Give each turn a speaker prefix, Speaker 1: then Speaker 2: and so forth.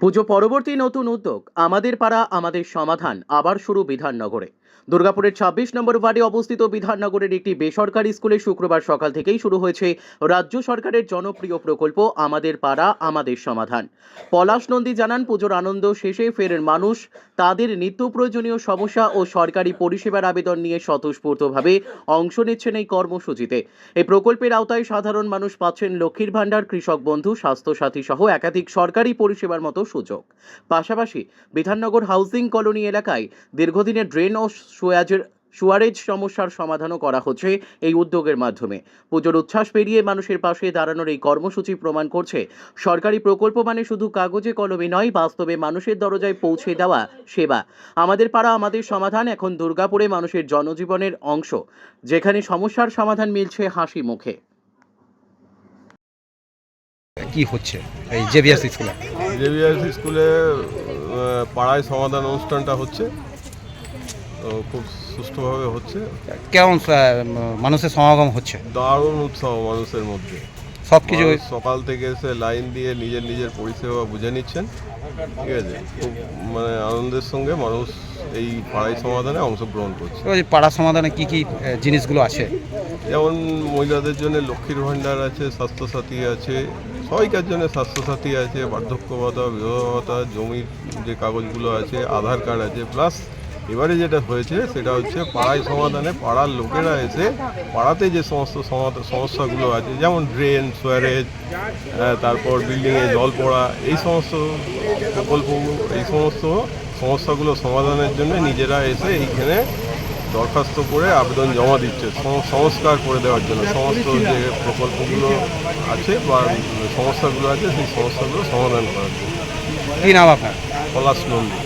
Speaker 1: পুজো পরবর্তী নতুন উদ্যোগ আমাদের পাড়া আমাদের সমাধান আবার শুরু বিধাননগরে। দুর্গাপুরের ছাব্বিশ নম্বর ওয়ার্ডে অবস্থিত বিধাননগরের একটি বেসরকারি স্কুলে শুক্রবার সকাল থেকেই শুরু হয়েছে রাজ্য সরকারের জনপ্রিয় প্রকল্প, আমাদের পাড়া, আমাদের সমাধান। পলাশ নন্দী জানান, পুজোর আনন্দ শেষে ফের মানুষ তাদের নিত্য প্রয়োজনীয় সমস্যা ও সরকারি পরিষেবার আবেদন নিয়ে স্বতঃস্ফূর্তভাবে অংশ নিচ্ছেন এই কর্মসূচিতে। এই প্রকল্পের আওতায় সাধারণ মানুষ পাচ্ছেন লক্ষ্মীর ভাণ্ডার, কৃষক বন্ধু, স্বাস্থ্যসাথী সহ একাধিক সরকারি পরিষেবার মতো সুযোগ। পাশাপাশি বিধাননগর হাউসিং কলোনি এলাকায় দীর্ঘদিনের ড্রেন ও সুয়াজের সুয়ারেজ সমস্যার সমাধানও করা হচ্ছে এই উদ্যোগের মাধ্যমে। পুজোর উচ্ছ্বাস পেরিয়ে মানুষের পাশে দাঁড়ানোর এই কর্মসূচি প্রমাণ করছে। সরকারি প্রকল্প মানে শুধু কাগজে কলমে নয় বাস্তবে মানুষের দরজায় পৌঁছে দেওয়া সেবা। আমাদের পাড়া আমাদের সমাধান এখন দুর্গাপুরে মানুষের জনজীবনের অংশ। যেখানে সমস্যার সমাধান মিলছে হাসি মুখে।
Speaker 2: কি হচ্ছে এই জেভিয়ার্স স্কুলে?
Speaker 3: জেভিআরসি স্কুলে পাড়ায় সমাধান অনুষ্ঠানটা হচ্ছে। তো খুব সুষ্ঠুভাবে হচ্ছে।
Speaker 2: কেমন মানুষের সমাগম হচ্ছে?
Speaker 3: দারুণ উৎসাহ মানুষের মধ্যে।
Speaker 2: সব কিছু
Speaker 3: সকাল থেকে এসে লাইন দিয়ে নিজের নিজের পরিষেবা বুঝে নিচ্ছেন। ঠিক আছে? খুব মানে আনন্দের সঙ্গে মানুষ এই পাড়াই সমাধানে অংশগ্রহণ করছে।
Speaker 2: পাড়া সমাধানে কি কি জিনিসগুলো আছে?
Speaker 3: যেমন মহিলাদের জন্য লক্ষ্মীর ভাণ্ডার আছে স্বাস্থ্যসাথী আছে সবাইকার জন্য স্বাস্থ্যসাথী আছে বার্ধক্য ভাতা বিধবা ভাতা জমির যে কাগজগুলো আছে আধার কার্ড আছে প্লাস এবারে যেটা হয়েছে সেটা হচ্ছে পাড়ায় সমাধানে পাড়ার লোকেরা এসে পাড়াতে যে সমস্ত সমস্যাগুলো আছে যেমন ড্রেন সোয়ারেজ তারপর বিল্ডিংয়ে জল পড়া এই সমস্ত প্রকল্প এই সমস্ত সমস্যাগুলো সমাধানের জন্য নিজেরা এসে এইখানে দরখাস্ত করে আবেদন জমা দিচ্ছে সংস্কার করে দেওয়ার জন্য। সমস্ত যে প্রকল্পগুলো আছে বা সমস্যাগুলো আছে সেই সমস্যাগুলো সমাধান করার জন্য।
Speaker 2: কি নাম আপনার?
Speaker 3: পলাশ নন্দী।